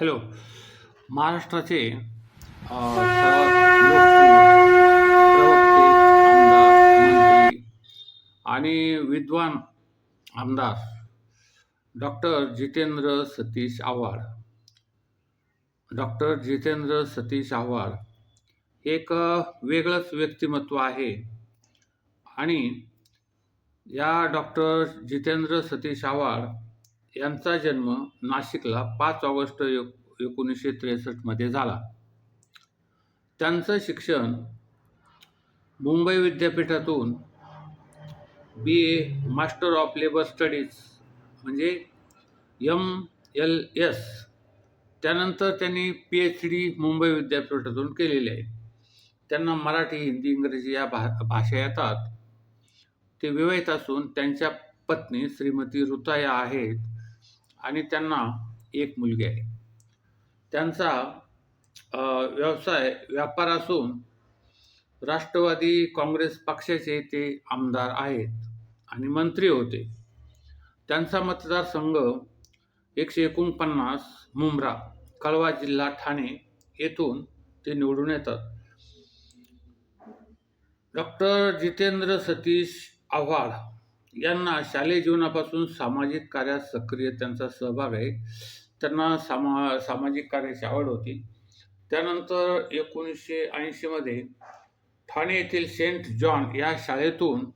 Hello. महाराष्ट्राचे आमदार आणि विद्वान आमदार डॉक्टर जितेंद्र सतीश आव्हाड. डॉक्टर जितेंद्र सतीश आव्हाड एक वेगळंच व्यक्तिमत्व आहे. आणि या डॉक्टर जितेंद्र सतीश आव्हाड यांचा जन्म नाशिकला पाच ऑगस्ट एक एकोणीसशे त्रेसष्टमध्ये झाला. त्यांचं शिक्षण मुंबई विद्यापीठातून B A master of labour studies म्हणजे एम एल एस त्यानंतर त्यांनी पी एच डी मुंबई विद्यापीठातून केलेली आहे. त्यांना मराठी हिंदी इंग्रजी या भा भाषा येतात. ते विवाहित असून त्यांच्या पत्नी श्रीमती रुताया आहेत. आणि त्यांना एक मुलगी आहे. त्यांचा व्यवसाय व्यापार असून राष्ट्रवादी काँग्रेस पक्षाचे ते आमदार आहेत आणि मंत्री होते. त्यांचा मतदारसंघ एकशे एकोणपन्नास मुंब्रा कळवा जिल्हा ठाणे येथून ते निवडून येतात. डॉक्टर जितेंद्र सतीश आव्हाड यांना शालेय जीवनापासून सामाजिक कार्यात सक्रिय त्यांचा सहभाग आहे. त्यांना सामा सामाजिक कार्याची आवड होती. त्यानंतर एकोणीसशे ऐंशीमध्ये ठाणे येथील सेंट जॉन या शाळेतून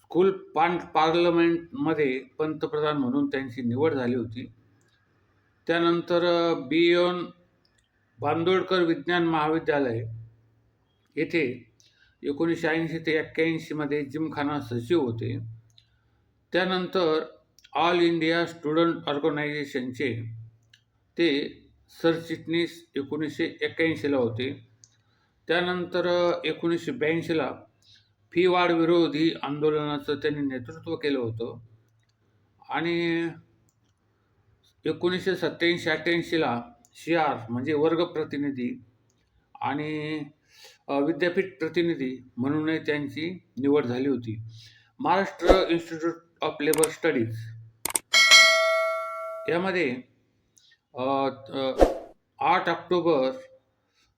स्कूल पान पार्लमेंटमध्ये पंतप्रधान म्हणून त्यांची निवड झाली होती. त्यानंतर बी. एन बांदोडकर विज्ञान महाविद्यालय येथे एकोणीसशे ऐंशी ते एक्क्याऐंशीमध्ये जिमखाना सचिव होते. त्यानंतर ऑल इंडिया स्टुडंट ऑर्गनायझेशनचे ते सरचिटणीस एकोणीसशे एक्क्याऐंशीला होते. त्यानंतर एकोणीसशे ब्याऐंशीला फी वाढविरोधी आंदोलनाचं त्यांनी नेतृत्व केलं होतं. आणि एकोणीसशे सत्याऐंशी अठ्ठ्याऐंशीला सी आर म्हणजे वर्ग प्रतिनिधी आणि विद्यापीठ प्रतिनिधी म्हणूनही त्यांची निवड झाली होती. Maharashtra institute of labour studies यामध्ये आठ ऑक्टोबर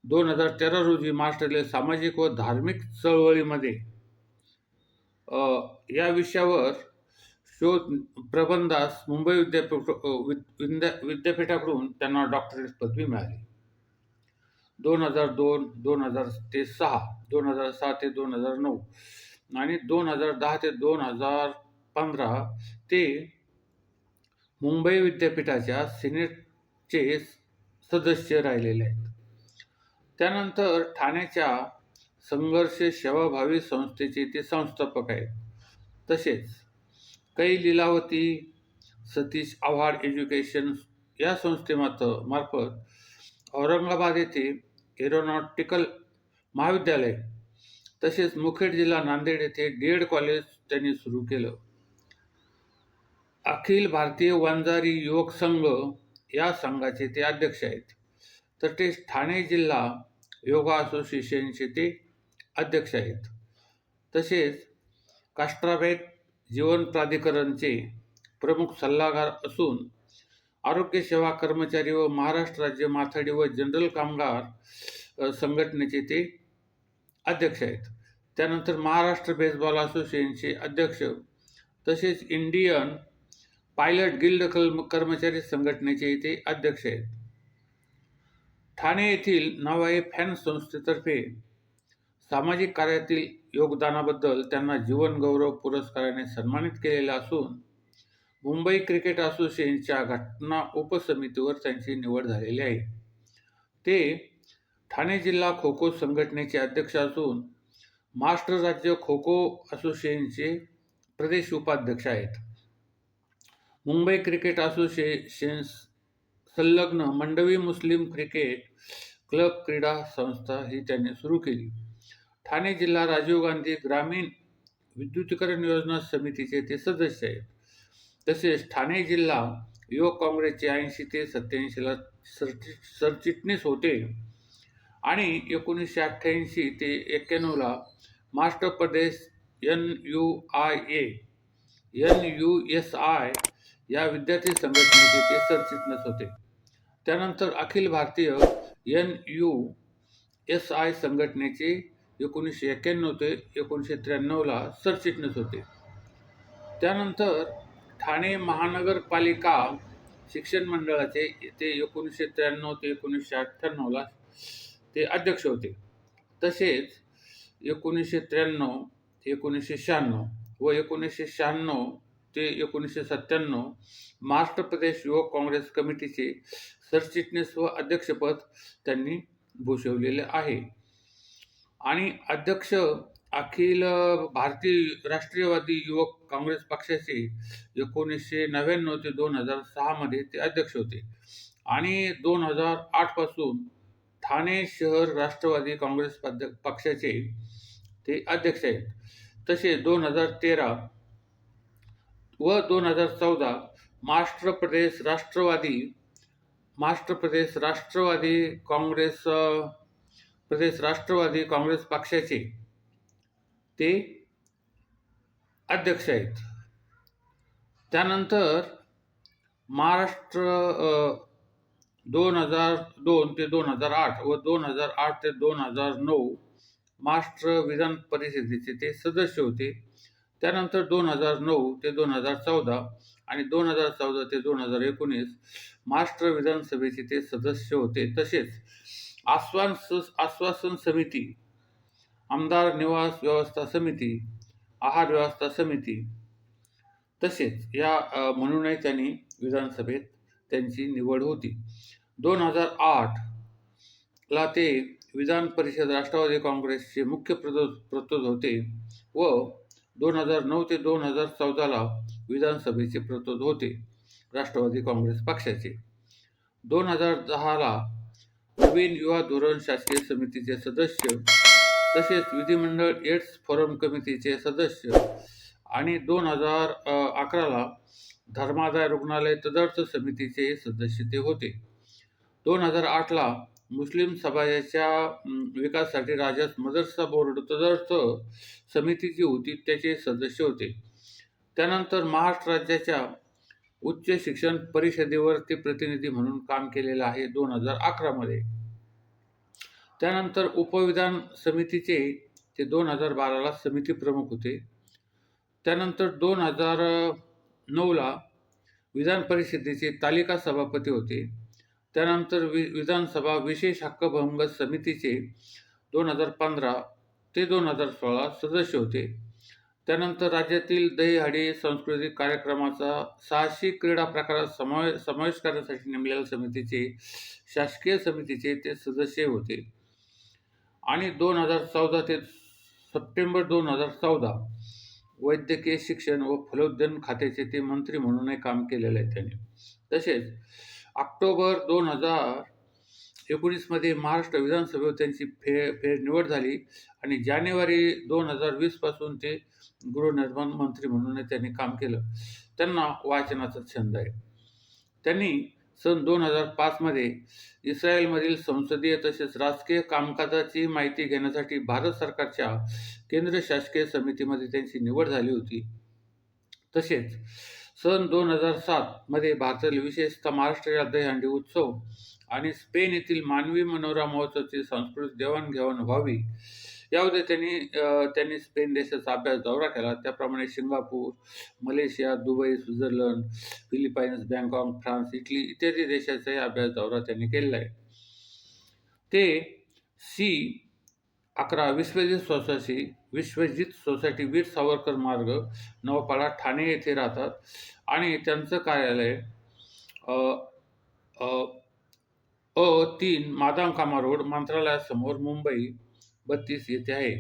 दोन हजार तेरा रोजी महाराष्ट्रातील सामाजिक व धार्मिक चळवळीमध्ये या विषयावर शोध प्रबंधास मुंबई विद्यापीठ विद्या विद्यापीठाकडून त्यांना डॉक्टरेट पदवी मिळाली. दोन हजार दोन दोन हजार ते सहा दोन हजार सहा ते दोन हजार नऊ आणि दोन हजार दहा ते दोन हजार पंधरा ते मुंबई विद्यापीठाच्या सिनेटचे सदस्य राहिलेले आहेत. त्यानंतर ठाण्याच्या संघर्ष सेवाभावी संस्थेचे ते संस्थापक आहेत. तसेच कै लिलावती सतीश आव्हाड एज्युकेशन या संस्थेमात मार्फत औरंगाबाद येथे एरोनॉटिकल महाविद्यालय तसेच मुखेड जिल्हा नांदेड येथे डी एड कॉलेज त्यांनी सुरू केलं. अखिल भारतीय वंजारी युवक संघ या संघाचे ते अध्यक्ष आहेत. तर ते ठाणे जिल्हा योगा असोसिएशनचे ते अध्यक्ष आहेत. तसेच काष्ट्राबेत जीवन प्राधिकरणचे प्रमुख सल्लागार असून आरोग्य सेवा कर्मचारी व महाराष्ट्र राज्य माथाडी व जनरल कामगार संघटनेचे ते अध्यक्ष आहेत. त्यानंतर महाराष्ट्र बेसबॉल असोसिएशनचे अध्यक्ष तसेच इंडियन पायलट गिल्ड कल कर्मचारी संघटनेचे ते अध्यक्ष आहेत. ठाणे येथील नवाई फॅन संस्थेतर्फे सामाजिक कार्यातील योगदानाबद्दल त्यांना जीवनगौरव पुरस्काराने सन्मानित केलेला असून मुंबई क्रिकेट असोसिएशनच्या घटना उपसमितीवर त्यांची निवड झालेली आहे. ते ठाणे जिल्हा खो खो संघटनेचे अध्यक्ष असून महाराष्ट्र राज्य खो खो असोसिएशनचे प्रदेश उपाध्यक्ष आहेत. मुंबई क्रिकेट असोसिएशन संलग्न मंडवी मुस्लिम क्रिकेट क्लब क्रीडा संस्था ही त्यांनी सुरू केली. ठाणे जिल्हा राजीव गांधी ग्रामीण विद्युतीकरण योजना समितीचे ते सदस्य आहेत. तसेच ठाणे जिल्हा युवक काँग्रेसचे ऐंशी ते सत्याऐंशीला सरचि सरचिटणीस होते. आणि एकोणीसशे अठ्ठ्याऐंशी ते एक्क्याण्णवला Maharashtra Pradesh N U I A N U S I या विद्यार्थी संघटनेचे ते सरचिटणीस होते. त्यानंतर Akhil Bharatiya N U S I संघटनेचे एकोणीसशे एक्क्याण्णव ते एकोणीसशे त्र्याण्णवला सरचिटणीस होते. त्यानंतर ठाणे महानगरपालिका शिक्षण मंडळाचे ते एकोणीसशे त्र्याण्णव ते एकोणीसशे अठ्ठ्याण्णवला ते अध्यक्ष होते. तसेच एकोणीसशे त्र्याण्णव ते एकोणीसशे शहाण्णव व एकोणीसशे शहाण्णव ते एकोणीसशे सत्त्याण्णव महाराष्ट्र प्रदेश युवक काँग्रेस कमिटीचे सरचिटणीस व अध्यक्षपद त्यांनी भूषवलेले आहे. आणि अध्यक्ष अखिल भारतीय राष्ट्रीयवादी युवक काँग्रेस पक्षाचे एकोणीसशे नव्याण्णव ते दोन हजार सहामध्ये ते अध्यक्ष होते. आणि दोन हजार आठपासून ठाणे शहर राष्ट्रवादी काँग्रेस पक्षाचे ते अध्यक्ष आहेत. तसे दोन हजार तेरा व दोन हजार चौदा महाराष्ट्र प्रदेश राष्ट्रवादी महाराष्ट्र प्रदेश राष्ट्रवादी काँग्रेस प्रदेश राष्ट्रवादी काँग्रेस पक्षाचे ते अध्यक्ष आहेत. त्यानंतर महाराष्ट्र दोन हजार दोन ते दोन हजार आठ व दोन हजार आठ ते दोन हजार नऊ महाराष्ट्र विधान परिषदेचे ते सदस्य होते. त्यानंतर दोन हजार नऊ ते दोन हजार चौदा आणि दोन हजार चौदा ते दोन हजार एकोणीस महाराष्ट्र विधानसभेचे ते सदस्य होते. तसेच आश्वान आश्वासन समिती आमदार निवास व्यवस्था समिती आहार व्यवस्था समिती तसेच या म्हणूनही त्यांनी विधानसभेत त्यांची निवड होती. दोन हजार आठला ते विधान परिषद राष्ट्रवादी काँग्रेसचे मुख्य प्रतोद प्रतोद होते व दोन हजार नऊ ते दोन हजार चौदाला विधानसभेचे प्रतोद होते राष्ट्रवादी काँग्रेस पक्षाचे. दोन हजार दहाला नवीन युवा धोरण शासकीय समितीचे सदस्य तसेच विधिमंडळ एड्स फोरम कमिटीचे सदस्य आणि दोन हजार अकराला धर्मादाय रुग्णालय तदर्थ समितीचे सदस्य ते होते. दोन हजार आठला मुस्लिम समाजाच्या विकासासाठी राजास मदरसा बोर्ड तदर्थ समिती जी होती त्याचे सदस्य होते. त्यानंतर महाराष्ट्र राज्याच्या उच्च शिक्षण परिषदेवर ते प्रतिनिधी म्हणून काम केलेलं आहे दोन हजार अकरामध्ये त्यानंतर उपविधान समितीचे ते दोन हजार बाराला समिती प्रमुख होते. त्यानंतर दोन हजार नऊला विधान परिषदेचे तालिका सभापती होते. त्यानंतर वि विधानसभा विशेष हक्कभंग समितीचे दोन हजार पंधरा ते दोन हजार सोळा सदस्य होते. त्यानंतर राज्यातील दहीहंडी सांस्कृतिक कार्यक्रमाचा साहसी क्रीडा प्रकारात समावे समावेश करण्यासाठी नेमलेल्या समितीचे शासकीय समितीचे ते सदस्य होते. आणि दोन हजार चौदा ते सप्टेंबर दोन हजार चौदा वैद्यकीय शिक्षण व फलोद्यान खात्याचे ते मंत्री म्हणूनही काम केलेलं आहे त्यांनी. तसेच ऑक्टोबर दोन हजार एकोणीसमध्ये महाराष्ट्र विधानसभेवर त्यांची फे फेर निवड झाली आणि जानेवारी दोन हजार वीसपासून ते गृहनिर्माण मंत्री म्हणून त्यांनी काम केलं. त्यांना वाचनाचा छंद आहे. त्यांनी सन दोन हजार पाचमध्ये इस्रायलमधील संसदीय तसेच राजकीय कामकाजाची माहिती घेण्यासाठी भारत सरकारच्या केंद्र शासकीय समितीमध्ये त्यांची निवड झाली होती. तसेच सन दोन हजार सातमध्ये भारतातील विशेषतः महाराष्ट्र दहीहंडी उत्सव आणि स्पेन येथील मानवी मनोरा महोत्सवाची सांस्कृतिक देवाणघेवाण व्हावी. यामध्ये त्यांनी त्यांनी स्पेन देशाचा अभ्यास दौरा केला. त्याप्रमाणे Singapore Malaysia Dubai Switzerland Philippines Bangkok France Italy इत्यादी देशाचाही अभ्यास दौरा त्यांनी केलेला आहे. ते सी अकरा विश्वजित सोसायटी विश्वजित सोसायटी वीर सावरकर मार्ग नवपाडा ठाणे येथे राहतात. आणि त्यांचं कार्यालय अ, तीन अ तीन रोड मंत्रालयासमोर मुंबई बत्तीस येथे आहे.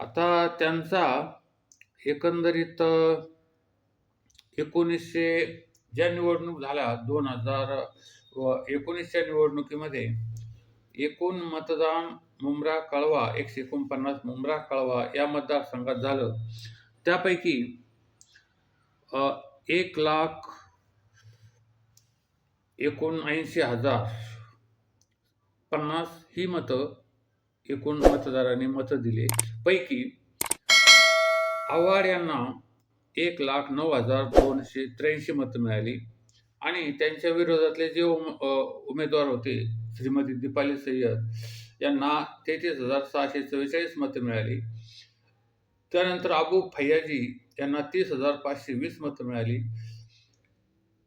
आता त्यांचा एकंदरीत एकोणीसशे ज्या निवडणूक झाल्या दोन हजार व एकोणीसच्या निवडणुकीमध्ये एकूण मतदान मुंब्रा कळवा एकशे एकोणपन्नास मुंब्रा कळवा या मतदारसंघात झालं. त्यापैकी एक लाख एकोणऐंशी हजार पन्नास ही मतं एकूण मतदारांनी मतं दिले. पैकी आव्हाड यांना एक लाख नऊ हजार दोनशे त्र्याऐंशी मतं मिळाली. आणि त्यांच्या विरोधातले जे उम उमेदवार होते श्रीमती दीपाली सय्यद यांना तेहतीस हजार सहाशे चव्वेचाळीस मतं मिळाली. त्यानंतर अबू फैयाजी यांना तीस हजार पाचशे वीस मतं मिळाली.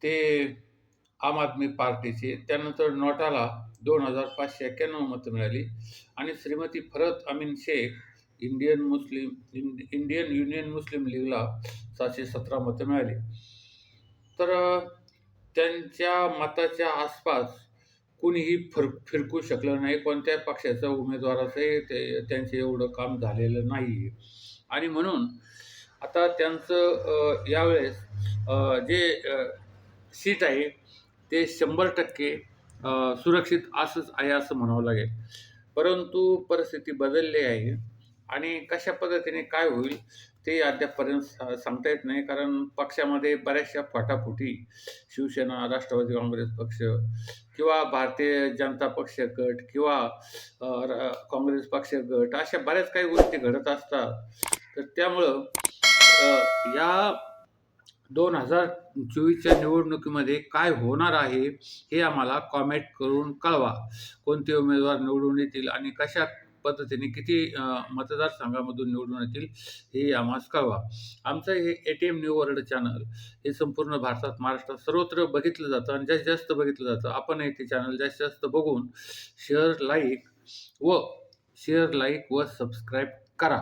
ते आम आदमी पार्टीचे. त्यानंतर नोटाला दोन हजार पाचशे एक्क्याण्णव मतं मिळाली. आणि श्रीमती फरत अमीन शेख इंडियन मुस्लिम इंड इंडियन युनियन मुस्लिम लीगला सातशे सतरा मतं मिळाली. तर त्यांच्या मताच्या आसपास कुणीही फिर फिरकू शकलं नाही. कोणत्या पक्षाचा उमेदवाराचंही ते त्यांचं एवढं काम झालेलं नाही. आणि म्हणून आता त्यांचं यावेळेस जे सीट आहे ते शंभर टक्के सुरक्षित असंच आहे असं म्हणावं लागेल. परंतु परिस्थिती बदलली आहे. आणि कशा पद्धतीने काय होईल ते अद्यापपर्यंत सा सांगता येत नाही. कारण पक्षामध्ये बऱ्याचशा फटाफुटी शिवसेना राष्ट्रवादी काँग्रेस पक्ष किंवा भारतीय जनता पक्ष गट किंवा र काँग्रेस पक्ष गट अशा बऱ्याच काही गोष्टी घडत असतात. तर त्यामुळं या दोन हजार चोवीसच्या निवडणुकीमध्ये काय होणार आहे हे आम्हाला कॉमेंट करून कळवा. कोणते उमेदवार निवडून येतील आणि कशा पद्धतीने किती मतदारसंघामधून निवडून येतील हे आम्हास कळवा आमचं हे A T M new world channel हे संपूर्ण भारतात महाराष्ट्रात सर्वत्र बघितलं जातं आणि जास्तीत जास्त बघितलं जातं. आपणही ते चॅनल जास्तीत जास्त बघून शेअर लाईक व शेअर लाईक व सबस्क्राईब करा.